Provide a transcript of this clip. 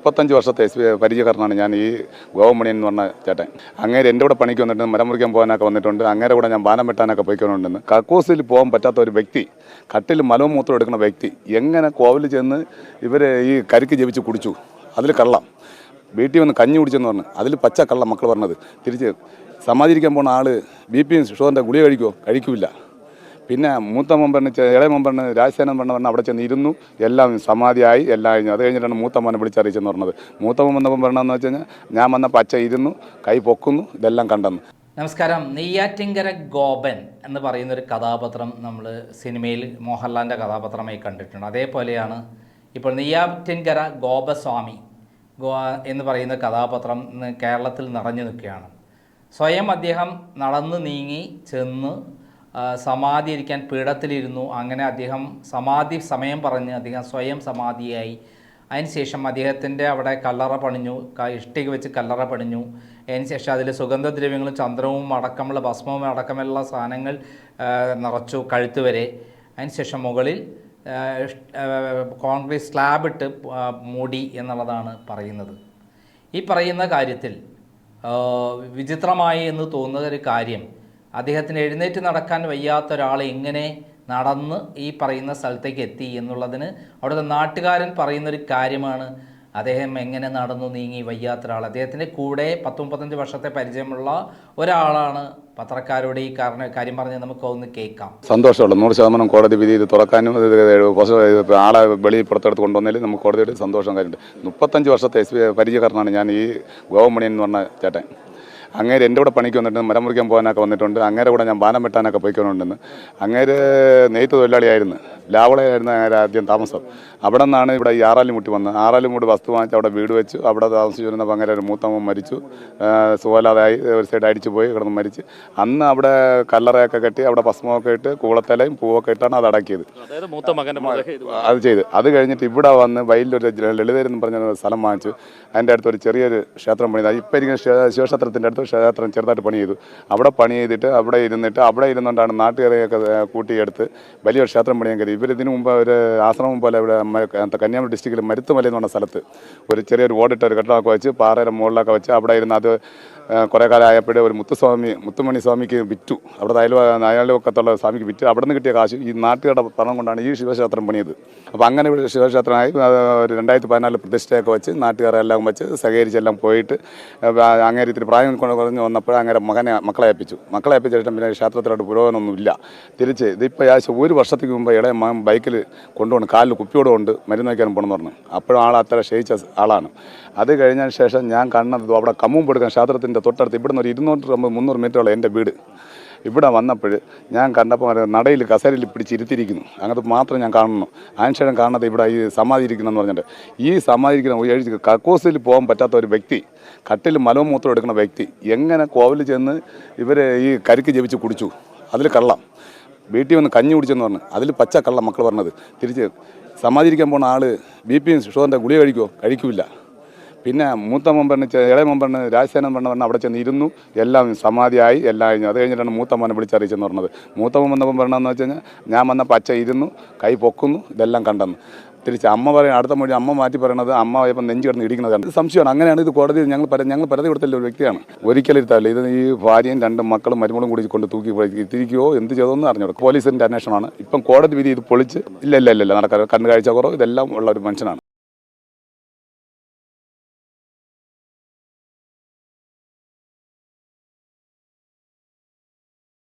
മുപ്പത്തഞ്ച് വർഷത്തെ പരിചയക്കാരനാണ് ഞാൻ ഈ ഗോവമണിയൻ എന്ന് പറഞ്ഞ ചേട്ടൻ. അങ്ങേര് എന്റെ കൂടെ പണിക്ക് വന്നിട്ട് മരം മുറിക്കാൻ പോകാനൊക്കെ വന്നിട്ടുണ്ട് അങ്ങേരെ കൂടെ ഞാൻ ബാനം വെട്ടാനൊക്കെ പോയിക്കൊണ്ടുണ്ടെന്ന് കക്കൂസിൽ പോകാൻ പറ്റാത്ത ഒരു വ്യക്തി കട്ടിൽ മലവും മൂത്രം എടുക്കുന്ന വ്യക്തി എങ്ങനെ കോവിൽ ചെന്ന് ഇവർ ഈ കരിക്ക് ജപിച്ച് കുടിച്ചു? അതിൽ കള്ളം. വീട്ടിൽ വന്ന് കഞ്ഞി കുടിച്ചെന്ന് പറഞ്ഞു. അതിൽ പച്ച കള്ളം മക്കൾ പറഞ്ഞത്. തിരിച്ച് സമാധിരിക്കാൻ പോണ ആൾ ബി പിയും ഷുഗറിന്റെ ഗുളിക കഴിക്കുമോ കഴിക്കില്ല പിന്നെ മൂത്ത മെമ്പറിന് ഇളയ മെമ്പറിന് രാജസേന മെമ്പറിന് പറഞ്ഞാൽ അവിടെ ചെന്ന് ഇരുന്നു എല്ലാം സമാധിയായി എല്ലാം കഴിഞ്ഞു. അത് കഴിഞ്ഞിട്ടാണ് മൂത്ത മോനെ വിളിച്ചറിയിച്ചെന്ന് പറഞ്ഞത്. മൂത്ത പറഞ്ഞതെന്ന് വെച്ച് കഴിഞ്ഞാൽ ഞാൻ വന്ന അച്ഛ ഇരുന്നു കൈ പൊക്കുന്നു ഇതെല്ലാം കണ്ടെന്ന്. നമസ്കാരം. നെയ്യാറ്റിങ്കര ഗോപൻ എന്ന് പറയുന്ന ഒരു കഥാപാത്രം നമ്മൾ സിനിമയിൽ മോഹൻലാലിന്റെ കഥാപാത്രമായി കണ്ടിട്ടുണ്ട്. അതേപോലെയാണ് ഇപ്പോൾ നെയ്യാറ്റിൻകര ഗോപസ്വാമി ഗോ എന്ന് പറയുന്ന കഥാപാത്രം കേരളത്തിൽ നിറഞ്ഞു നിൽക്കുകയാണ്. സ്വയം അദ്ദേഹം നടന്നു നീങ്ങി ചെന്ന് സമാധി ഇരിക്കാൻ പീഠത്തിലിരുന്നു. അങ്ങനെ അദ്ദേഹം സമാധി സമയം പറഞ്ഞ് അദ്ദേഹം സ്വയം സമാധിയായി. അതിനുശേഷം അദ്ദേഹത്തിന്റെ അവിടെ കല്ലറ പണിഞ്ഞു. ഇഷ്ടിക വെച്ച് കല്ലറ പണിഞ്ഞു. അതിനുശേഷം അതിൽ സുഗന്ധദ്രവ്യങ്ങളും ചന്ദ്രവും അടക്കമുള്ള ഭസ്മവും അടക്കമുള്ള സാധനങ്ങൾ നിറച്ചു കഴുത്ത് വരെ അതിനുശേഷം മുകളിൽ കോൺക്രീറ്റ് സ്ലാബ് ഇട്ട് മൂടി എന്നുള്ളതാണ് പറയുന്നത്. ഈ പറയുന്ന കാര്യത്തിൽ വിചിത്രമായി എന്ന് തോന്നുന്ന ഒരു കാര്യം അദ്ദേഹത്തിന് എഴുന്നേറ്റ് നടക്കാൻ വയ്യാത്ത ഒരാൾ എങ്ങനെ നടന്ന് ഈ പറയുന്ന സ്ഥലത്തേക്ക് എത്തി എന്നുള്ളതിന് അവിടുത്തെ നാട്ടുകാരൻ പറയുന്നൊരു കാര്യമാണ്. അദ്ദേഹം എങ്ങനെ നടന്നു നീങ്ങി വയ്യാത്ത ഒരാൾ? അദ്ദേഹത്തിന്റെ കൂടെ പത്ത് മുപ്പത്തഞ്ച് വർഷത്തെ പരിചയമുള്ള ഒരാളാണ്. പത്രക്കാരോട് ഈ കാരണം കാര്യം പറഞ്ഞ് നമുക്ക് ഒന്ന് കേൾക്കാം. സന്തോഷമുള്ള. നൂറ് ശതമാനം കോടതി വിധി ഇത് തുറക്കാനും ആളെ വെളിയിൽ പുറത്തെടുത്ത് കൊണ്ടുവന്നതിൽ നമുക്ക് കോടതിയുടെ സന്തോഷം കാര്യമുണ്ട്. മുപ്പത്തഞ്ച് വർഷത്തെ പരിചയക്കാരനാണ് ഞാൻ ഈ ഗോവമണി എന്ന് പറഞ്ഞ ചേട്ടൻ. അങ്ങേര് എന്റെ കൂടെ പണിക്ക് വന്നിട്ട് മരം മുറിക്കാൻ പോകാനൊക്കെ വന്നിട്ടുണ്ട് അങ്ങേരെ കൂടെ ഞാൻ ബാനം വെട്ടാനൊക്കെ പോയിക്കൊണ്ടുണ്ടെന്ന് അങ്ങേര് നെയ്ത്ത് തൊഴിലാളിയായിരുന്നു ലാവളയായിരുന്നു അങ്ങേരെ ആദ്യം താമസം. അവിടെ നിന്നാണ് ഇവിടെ ഈ ആറാലിമുട്ടി വന്നത്. ആറാലിമുട്ടി വസ്തു വാങ്ങിച്ച് അവിടെ വീട് വെച്ചു. അവിടെ താമസിച്ചു വരുന്നപ്പോൾ അങ്ങനെ ഒരു മൂത്തമ്മ മരിച്ചു. സുഖലാതായി ഒരു സൈഡ് അടിച്ചു പോയി കിടന്ന് മരിച്ച്. അന്ന് അവിടെ കല്ലറയൊക്കെ കെട്ടി അവിടെ ഭസ്മമൊക്കെ ഇട്ട് കൂളത്തലയും പൂവൊക്കെ ഇട്ടാണ് അത് അടക്കിയത്. അത് ചെയ്ത്. അത് കഴിഞ്ഞിട്ട് ഇവിടെ വന്ന് വയലിലൊരു ലളിതരെന്ന് പറഞ്ഞ സ്ഥലം വാങ്ങിച്ചു. അതിന്റെ അടുത്ത് ഒരു ചെറിയൊരു ക്ഷേത്രം പണിത്. ഇപ്പം ഇരിക്കുന്ന ശിവക്ഷേത്രത്തിന്റെ അടുത്ത് ക്ഷേത്രം ചെറുതായിട്ട് പണി ചെയ്തു. അവിടെ പണി ചെയ്തിട്ട് അവിടെ ഇരുന്നിട്ട് അവിടെ ഇരുന്നുകൊണ്ടാണ് നാട്ടുകാരെയൊക്കെ കൂട്ടിയെടുത്ത് വലിയൊരു ക്ഷേത്രം പണിയാൻ കഴിയും ഇവർ ഇതിനു മുമ്പ് ഒരു ആശ്രമം പോലെ ഇവിടെ കന്യാകുമരി ഡിസ്ട്രിക്റ്റിൽ മരുത്തുമല എന്ന് പറഞ്ഞ സ്ഥലത്ത് ഒരു ചെറിയൊരു ഓടിട്ട ഒരു കെട്ടിടമൊക്കെ വെച്ച് പാറയുടെ മുകളിലൊക്കെ വെച്ച് അവിടെ ഇരുന്ന് അത് കുറേ കാലം ആയപ്പോഴേ ഒരു മുത്തുസ്വാമി മുത്തുമണി സ്വാമിക്ക് വിറ്റു. അവിടെ അയൽ അയൽവക്കത്തുള്ള സ്വാമിക്ക് വിറ്റു. അവിടെ നിന്ന് കിട്ടിയ കാശ് ഈ നാട്ടുകാരുടെ പണം കൊണ്ടാണ് ഈ ശിവക്ഷേത്രം പണിയത്. അപ്പോൾ അങ്ങനെ ഇവിടെ ശിവക്ഷേത്രമായി രണ്ടായിരത്തി പതിനാലിൽ പ്രതിഷ്ഠയൊക്കെ വെച്ച് നാട്ടുകാരെല്ലാം വെച്ച് സഹകരിച്ചെല്ലാം പോയിട്ട് ഇത്തിരി പ്രായം കൊണ്ട് കുറഞ്ഞ് വന്നപ്പോൾ അങ്ങനെ മകനെ മക്കളെ ഏൽപ്പിച്ചു. മക്കളെ ഏൽപ്പിച്ച ശേഷം പിന്നെ ക്ഷേത്രത്തിലോട്ട് പുരോഗമനമൊന്നുമില്ല. തിരിച്ച് ഇതിപ്പോൾ ഏകദേശം ഒരു വർഷത്തേക്ക് മുമ്പ് ഇളയ ബൈക്കിൽ കൊണ്ടുപോകണം കാലിൽ കുപ്പിയോട് കൊണ്ട് മരുന്ന് വയ്ക്കാൻ പോകണമെന്ന് പറഞ്ഞു. അപ്പോഴും ആൾ അത്ര ക്ഷയിച്ച ആളാണ്. അത് കഴിഞ്ഞതിന് ശേഷം ഞാൻ കണ്ടത് അവിടെ കമ്മും കൊടുക്കാൻ ക്ഷേത്രത്തിന്റെ തൊട്ടടുത്ത് ഇവിടുന്ന് ഒരു ഇരുന്നൂറ്റി അമ്പത് മുന്നൂറ് മീറ്ററോളം എന്റെ വീട്. ഇവിടെ വന്നപ്പോൾ ഞാൻ കണ്ടപ്പോൾ നടയിൽ കസേരയിൽ പിടിച്ചിരുത്തിയിരിക്കുന്നു. അങ്ങനത്തെ മാത്രം ഞാൻ കാണുന്നു. അതിനുശേഷം കാണുന്നത് ഇവിടെ ഈ സമാധി ഇരിക്കണമെന്ന് പറഞ്ഞിട്ട്. ഈ സമാധി ഇരിക്കുന്ന എഴുതി കക്കൂസിൽ പോകാൻ പറ്റാത്ത ഒരു വ്യക്തി കട്ടിൽ മലവും മൂത്രം എടുക്കുന്ന വ്യക്തി എങ്ങനെ കോവിൽ ചെന്ന് ഇവർ ഈ കരിക്ക് ജപിച്ച് കുടിച്ചു? അതിൽ കള്ളം. വീട്ടിൽ വന്ന് കഞ്ഞി കുടിച്ചെന്ന് പറഞ്ഞു. അതിൽ പച്ച കള്ളം മക്കൾ പറഞ്ഞത്. തിരിച്ച് സമാധിരിക്കാൻ പോണ ആൾ ബി പിയും ഷുഗറിന്റെ ഗുളിക കഴിക്കുമോ കഴിക്കില്ല പിന്നെ മൂത്ത മമ്പറിന് ഇളയ മമ്പറിന് രാജസേനം പറഞ്ഞ പറഞ്ഞ അവിടെ ചെന്ന് ഇരുന്നു എല്ലാം സമാധിയായി എല്ലാം കഴിഞ്ഞു. അത് കഴിഞ്ഞിട്ടാണ് മൂത്ത മോനെ വിളിച്ചറിയിച്ചെന്ന് പറഞ്ഞത്. മൂത്ത മോൻ പറഞ്ഞതെന്ന് വെച്ച് കഴിഞ്ഞാൽ ഞാൻ വന്ന അച്ഛ ഇരുന്നു കൈ പൊക്കുന്നു ഇതെല്ലാം കണ്ടെന്ന്. തിരിച്ച് അമ്മ പറയുന്നത് അടുത്ത മൊഴി അമ്മ മാറ്റി പറയണത് അമ്മ ഇപ്പം നെഞ്ചു കിടന്ന് ഇടിക്കുന്നത് സംശയമാണ്. അങ്ങനെയാണ് ഇത് കോടതി ഞങ്ങൾ ഞങ്ങൾ പരാതി കൊടുത്തല്ല ഒരു വ്യക്തിയാണ്. ഒരിക്കലും ഇരുത്താറില്ല. ഇത് ഈ ഭാര്യയും രണ്ട് മക്കളും മരുമകളും കൂടി കൊണ്ട് തൂക്കി തിരിക്കുകയോ എന്ത് ചെയ്തോന്ന് അറിഞ്ഞു പോലീസിന്റെ അന്വേഷണമാണ്. ഇപ്പം കോടതി വിധി ഇത് പൊളിച്ച് ഇല്ല ഇല്ല ഇല്ല നടക്കാറ് കണ്ണുകാഴ്ച കുറവ് ഇതെല്ലാം ഉള്ള ഒരു മനുഷ്യനാണ്.